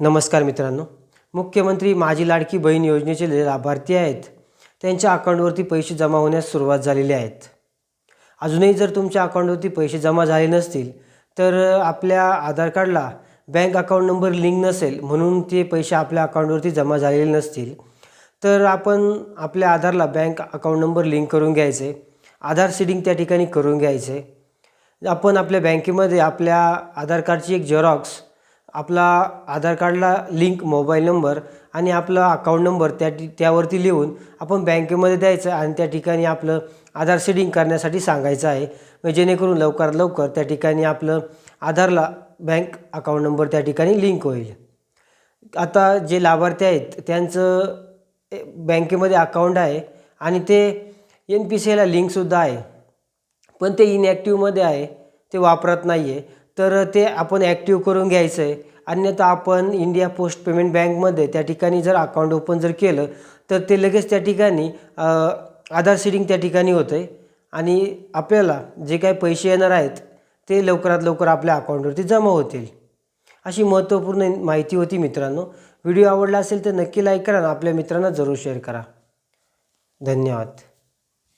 नमस्कार मित्रांनो. मुख्यमंत्री माझी लाडकी बहीण योजनेचे जे लाभार्थी आहेत त्यांच्या अकाउंटवरती पैसे जमा होण्यास सुरुवात झालेली आहेत. अजूनही जर तुमच्या अकाउंटवरती पैसे जमा झाले नसतील तर आपल्या आधार कार्डला बँक अकाउंट नंबर लिंक नसेल म्हणून ते पैसे आपल्या अकाउंटवरती जमा झालेले नसतील तर आपण आपल्या आधारला बँक अकाउंट नंबर लिंक करून घ्यायचे आधार सीडिंग त्या ठिकाणी करून घ्यायचे. आपण आपल्या बँकेमध्ये आपल्या आधार कार्डची एक झेरॉक्स आपला आधार कार्डला लिंक मोबाईल नंबर आणि आपला अकाउंट नंबर त्या टी त्यावरती लिहून आपण बँकेमध्ये द्यायचं आणि त्या ठिकाणी आपलं आधार सेडिंग करण्यासाठी सांगायचं आहे. म्हणजे जेणेकरून लवकरात लवकर त्या ठिकाणी आपलं आधारला बँक अकाउंट नंबर त्या ठिकाणी लिंक होईल. आता जे लाभार्थी आहेत त्यांचं बँकेमध्ये अकाउंट आहे आणि ते एन पी सी लिंकसुद्धा आहे. पण ते इनॲक्टिवमध्ये आहे ते वापरत नाही आहे तर ते आपण ॲक्टिव्ह करून घ्यायचं आहे अन्यथा आपण इंडिया पोस्ट पेमेंट बँकमध्ये त्या ठिकाणी जर अकाउंट ओपन जर केलं तर ते लगेच त्या ठिकाणी आधार सीडिंग त्या ठिकाणी होतं आहे आणि आपल्याला जे काही पैसे येणार आहेत ते लवकरात लवकर आपल्या अकाउंटवरती जमा होतील. अशी महत्त्वपूर्ण माहिती होती मित्रांनो. व्हिडिओ आवडला असेल तर नक्की लाईक करा आणि आपल्या मित्रांना जरूर शेअर करा. धन्यवाद.